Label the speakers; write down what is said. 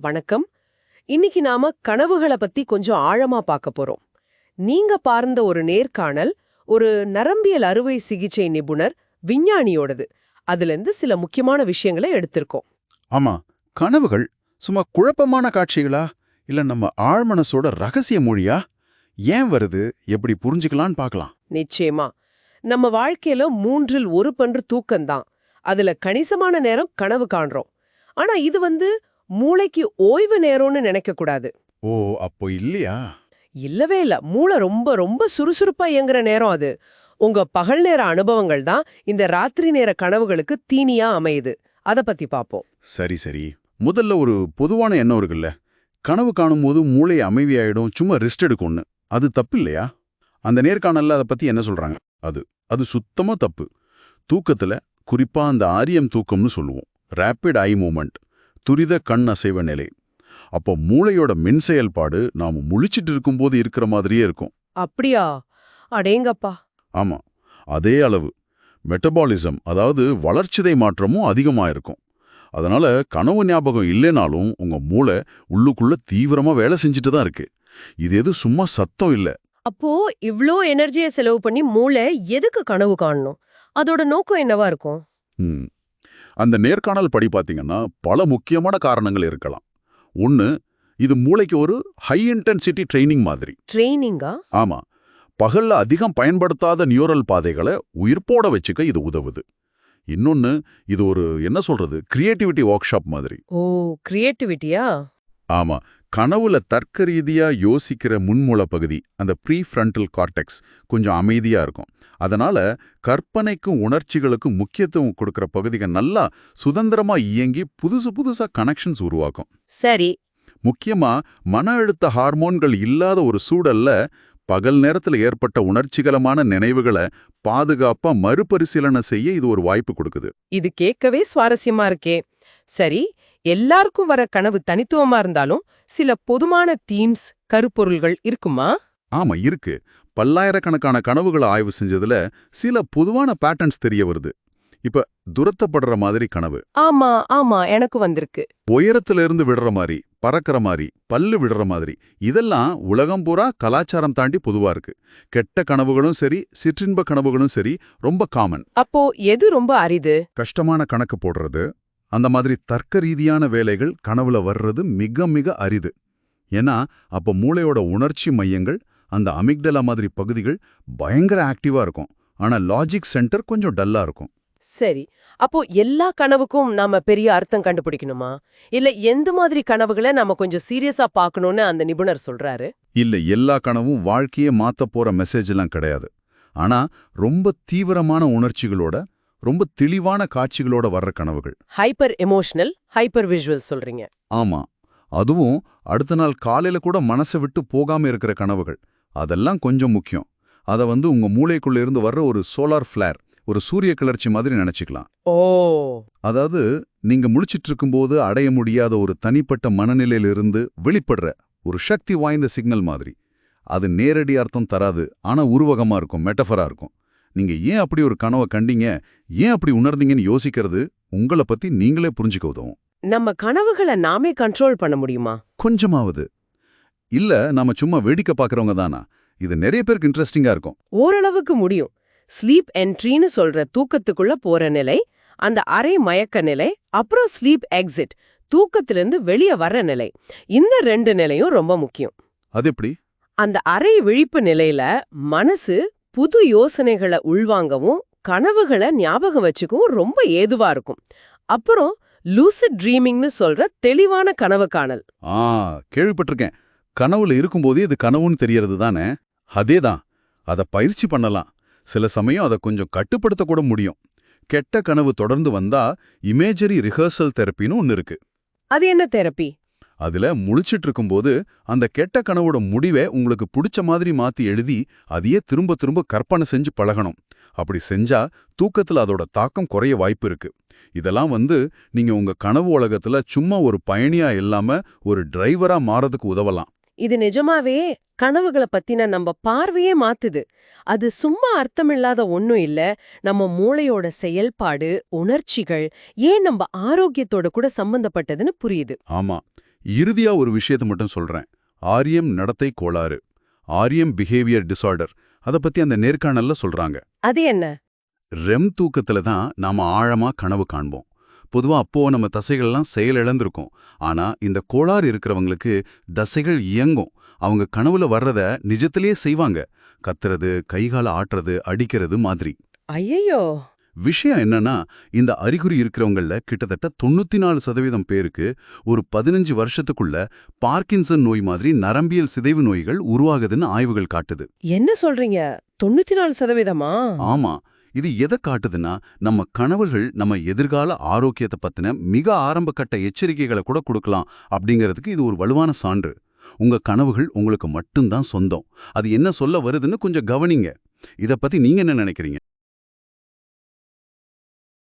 Speaker 1: வணக்கம். இன்னைக்கு நாம கனவுகளை பத்தி கொஞ்சம் ஆழமா பார்க்க போறோம். நீங்க பார்ந்த ஒரு நேர்காணல் ஒரு நரம்பியல் அறுவை சிகிச்சை நிபுணர் விஞ்ஞானியோடது. அதுல இருந்து சில முக்கியமான விஷயங்களை எடுத்திருக்கோம்.
Speaker 2: ஆமா கனவுகள் சும்மா குழப்பமான காட்சிகளா? இல்ல நம்ம ஆழ்மனசோட ரகசிய மொழியா? ஏன் வருது? எப்படி புரிஞ்சுக்கலான்னு பார்க்கலாம்.
Speaker 1: நிச்சயமா. நம்ம வாழ்க்கையில மூன்றில் ஒரு பன்று தூக்கம்தான். அதுல கணிசமான நேரம் கனவு காண்றோம். ஆனா இது வந்து மூளைக்கு ஓய்வு நேரம்னு நினைக்க கூடாது.
Speaker 2: ஓ அப்போ இல்லையா?
Speaker 1: இல்லவே இல்ல. மூளை ரொம்ப ரொம்ப சுறுசுறுப்பா இயங்குற நேரம் அது. உங்க பகல் நேர அனுபவங்கள் தான் இந்த ராத்திரி நேர கனவுகளுக்கு தீனியா அமையுது. அத பத்தி பாப்போம்.
Speaker 2: சரி சரி. முதல்ல ஒரு பொதுவான எண்ணம் இருக்குல்ல. கனவு காணும்போது மூளை அமைதியாயிடும் சும்மா ரெஸ்ட் எடுக்கும்னு. அது தப்பு இல்லையா? அந்த நேர்காணல்ல அதை பத்தி என்ன சொல்றாங்க? அது அது சுத்தமா தப்பு. தூக்கத்துல குறிப்பா அந்த ஆரியம் தூக்கம்னு சொல்லுவோம். ரேப்பிட் ஐ மூமெண்ட் துரித கண் அசைவ நிலை. அப்போ மூளையோட மின் செயல்பாடு நாம முழிச்சிட்டு இருக்கும்போது இருக்கிற மாதிரியே இருக்கும்.
Speaker 1: அப்படியா? அடேங்கப்பா.
Speaker 2: ஆமா. அதே அளவு. மெட்டபாலிசம் அதாவது வளர்ச்சிதை மாற்றமும் அதிகமா இருக்கும் அதனால கனவு ஞாபகம் இல்லைனாலும் உங்க மூளை உள்ளுக்குள்ள தீவிரமா வேலை செஞ்சுட்டு தான் இருக்கு. இது எது சும்மா சத்தம் இல்ல.
Speaker 1: அப்போ இவ்ளோ எனர்ஜியை செலவு பண்ணி மூளை எதுக்கு கனவு காணணும்? அதோட நோக்கம் என்னவா இருக்கும்?
Speaker 2: ம். அந்த நேர்காணல் படி பாத்தீங்கன்னா பல முக்கியமான காரணங்கள் இருக்கலாம். ஒன்னு இது மூளைக்கு ஒரு ஹை இன்டென்சிட்டி ட்ரைனிங் மாதிரி.
Speaker 1: ட்ரெயினிங்கா
Speaker 2: ஆமா. பகல்ல அதிகம் பயன்படுத்தாத நியூரல் பாதைகளை உயிர்ப்போட வச்சுக்க இது உதவுது. இன்னொன்னு இது ஒரு என்ன சொல்றது கிரியேட்டிவிட்டி ஒர்க் ஷாப் மாதிரி.
Speaker 1: ஓ கிரியேட்டிவிட்டியா
Speaker 2: ஆமா. கனவுல தர்க்க ரீதியா யோசிக்கிற முன்மூல பகுதி அந்த ப்ரீ ஃப்ரண்டல் கார்டெக்ஸ் கொஞ்சம் அமைதியா இருக்கும். அதனால கற்பனைக்கும் உணர்ச்சிகளுக்கும் முக்கியத்துவம் கொடுக்கிற பகுதிகள் நல்லா சுதந்திரமா இயங்கி புதுசு புதுசா கனெக்ஷன்ஸ் உருவாக்கும்.
Speaker 1: சரி.
Speaker 2: முக்கியமா மன அழுத்த ஹார்மோன்கள் இல்லாத ஒரு சூழல்ல பகல் நேரத்துல ஏற்பட்ட உணர்ச்சிகரமான நினைவுகளை பாதுகாப்பா மறுபரிசீலனை செய்ய இது ஒரு வாய்ப்பு கொடுக்குது.
Speaker 1: இது கேட்கவே சுவாரஸ்யமா இருக்கே. சரி எல்லாருக்கும் வர கனவு தனித்துவமா இருந்தாலும் சில பொதுமான தீம்ஸ் கருப்பொருள்கள் இருக்குமா?
Speaker 2: ஆமா இருக்கு. பல்லாயிரக்கணக்கான கனவுகளை ஆய்வு செஞ்சதுல சில பொதுவான பேட்டர்ன்ஸ் தெரிய வருது. இப்ப துரத்தப்படுற மாதிரி கனவு.
Speaker 1: ஆமா ஆமா எனக்கு வந்திருக்கு.
Speaker 2: உயரத்துல இருந்து விடுற மாதிரி பறக்கிற மாதிரி பல்லு விடுற மாதிரி இதெல்லாம் உலகம் பூரா கலாச்சாரம் தாண்டி பொதுவா இருக்கு. கெட்ட கனவுகளும் சரி சிற்றின்ப கனவுகளும் சரி ரொம்ப காமன்
Speaker 1: அப்போ எது ரொம்ப அரிது?
Speaker 2: கஷ்டமான கணக்கு போடுறது அந்த மாதிரி தர்க்க ரீதியான வேலைகள் கனவுல வர்றது மிக மிக அரிது. ஏன்னா அப்ப மூளையோட உணர்ச்சி மையங்கள் அந்த அமிக்டலா மாதிரி பகுதிகள் பயங்கர ஆக்டிவா இருக்கும். ஆனா லாஜிக் சென்டர் கொஞ்சம் டல்லா இருக்கும்.
Speaker 1: சரி. அப்போ எல்லா கனவுக்கும் நாம பெரிய அர்த்தம் கண்டுபிடிக்கணுமா? இல்ல எந்த மாதிரி கனவுகளை நாம கொஞ்சம் சீரியஸா பார்க்கணும்னு அந்த நிபுணர் சொல்றாரு?
Speaker 2: இல்ல எல்லா கனவும் வாழ்க்கையே மாத்த போற மெசேஜ் எல்லாம் கிடையாது. ஆனா ரொம்ப தீவிரமான உணர்ச்சிகளோட ரொம்ப தெளிவான காட்சிகளோட வர்ற கனவுகள்.
Speaker 1: ஹைப்பர் எமோஷனல் ஹைப்பர் விஷுவல் சொல்றீங்க.
Speaker 2: ஆமா. அதுவும் அடுத்த நாள் காலையில கூட மனசை விட்டு போகாம இருக்கிற கனவுகள். அதெல்லாம் கொஞ்சம் முக்கியம். அத வந்து உங்க மூளைக்குள்ள இருந்து வர்ற ஒரு சோலார் ஃபிளேர் ஒரு சூரிய கிளர்ச்சி மாதிரி நினைச்சுக்கலாம்.
Speaker 1: ஓ.
Speaker 2: அதாவது நீங்க முழிச்சிட்டு இருக்கும்போது அடைய முடியாத ஒரு தனிப்பட்ட மனநிலையிலிருந்து வெளிப்படுற ஒரு சக்தி வாய்ந்த சிக்னல் மாதிரி. அது நேரடி அர்த்தம் தராது ஆனா உருவகமா இருக்கும் மெட்டஃபரா இருக்கும். நீங்க ஏன் அப்படி ஒரு கனவை கண்டீங்க? ஏன் அப்படி உணர்ந்தீங்கன்னு யோசிக்கிறது உங்களை பத்தி நீங்களே புரிஞ்சுக்க உதவும்.
Speaker 1: நம்ம கனவுகளை நாமே கண்ட்ரோல் பண்ண முடியுமா?
Speaker 2: கொஞ்சமாவது. இல்ல நாம சும்மா வேடிக்கை பார்க்கறவங்க தானா? இது நிறைய பேருக்கு இன்ட்ரெஸ்டிங்கா இருக்கும்.
Speaker 1: ஓரளவுக்கு முடியும். ஸ்லீப் என்ட்ரின்னு சொல்ற தூக்கத்துக்குள்ள போற நிலை அந்த அரை மயக்க நிலை அப்புறம் ஸ்லீப் எக்ஸிட் தூக்கத்திலிருந்து வெளிய வர்ற நிலை. இந்த ரெண்டு நிலையும் ரொம்ப முக்கியம்.
Speaker 2: அது எப்படி?
Speaker 1: அந்த அரை விழிப்பு நிலையில மனசு புது யோசனைகளை உள்வாங்கவும் கனவுகளை ஞாபகம் வச்சுக்கவும் ரொம்ப ஏதுவா இருக்கும். அப்புறம் லூசிட் ட்ரீமிங்னு சொல்ற தெளிவான கனவு காணல்.
Speaker 2: ஆ கேள்விப்பட்டிருக்கேன். கனவுல இருக்கும்போதே இது கனவுன்னு தெரியறது தானே? அதேதான். அத பயிற்சி பண்ணலாம். சில சமயம் அதை கொஞ்சம் கட்டுப்படுத்த கூட முடியும். கெட்ட கனவு தொடர்ந்து வந்தா இமேஜரி ரிஹர்சல் தெரப்பின்னு ஒன்னு இருக்கு.
Speaker 1: அது என்ன தெரப்பி
Speaker 2: அதுல முழிச்சிட்டு இருக்கும்போது அந்த கெட்ட கனவோட முடிவை உங்களுக்கு பிடிச்ச மாதிரி மாத்தி எழுதி அதையே திரும்ப திரும்ப கற்பனை செஞ்சு பழகணும். அப்படி செஞ்சா தூக்கத்துல அதோட தாக்கம் குறைய வாய்ப்பு இருக்கு. இதெல்லாம் வந்து நீங்க உங்க கனவு உலகத்துல சும்மா ஒரு பயணியா இல்லாம ஒரு டிரைவரா மாறதுக்கு உதவலாம்.
Speaker 1: இது நிஜமாவே கனவுகளை பத்தின நம்ம பார்வையே மாத்துது. அது சும்மா அர்த்தமில்லாத ஒண்ணும் இல்ல. நம்ம மூளையோட செயல்பாடு உணர்ச்சிகள் ஏன் நம்ம ஆரோக்கியத்தோட கூட சம்பந்தப்பட்டதுன்னு புரியுது.
Speaker 2: ஆமா. இறுதியா ஒரு விஷயத்தை மட்டும் சொல்றேன். ஆரியம் நடத்தை கோளாறு. ஆரியம் பிஹேவியர் டிசார்டர் அத பத்தி அந்த நேர்காணல்ல சொல்றாங்க.
Speaker 1: அது என்ன?
Speaker 2: ரெம் தூக்கத்துல தான் நாம ஆழமா கனவு காண்போம். பொதுவா அப்போ நம்ம தசைகள்லாம் செயலிழந்திருக்கும் ஆனா இந்த கோளாறு இருக்கிறவங்களுக்கு தசைகள் இயங்கும். அவங்க கனவுல வர்றத நிஜத்திலேயே செய்வாங்க. கத்துறது கைகால ஆட்டுறது அடிக்கிறது மாதிரி.
Speaker 1: ஐயையோ!
Speaker 2: விஷயம் என்னன்னா இந்த அறிகுறி இருக்கிறவங்கள கிட்டத்தட்ட தொண்ணூத்தி நாலு சதவீதம் பேருக்கு ஒரு பதினஞ்சு வருஷத்துக்குள்ள பார்க்கின்சன் நோய் மாதிரி நரம்பியல் சிதைவு நோய்கள் உருவாகுதுன்னு ஆய்வுகள் காட்டுது.
Speaker 1: என்ன சொல்றீங்க? தொண்ணூத்தி நாலு சதவீதமா?
Speaker 2: ஆமா. இது எதை காட்டுதுன்னா நம்ம கனவுகள் நம்ம எதிர்கால ஆரோக்கியத்தை பத்தின மிக ஆரம்ப கட்ட எச்சரிக்கைகளை கூட கொடுக்கலாம் அப்படிங்கிறதுக்கு இது ஒரு வலுவான சான்று. உங்க கனவுகள் உங்களுக்கு மட்டும்தான் சொந்தம். அது என்ன சொல்ல வருதுன்னு கொஞ்சம் கவனிங்க. இத பத்தி நீங்க என்ன நினைக்கிறீங்க?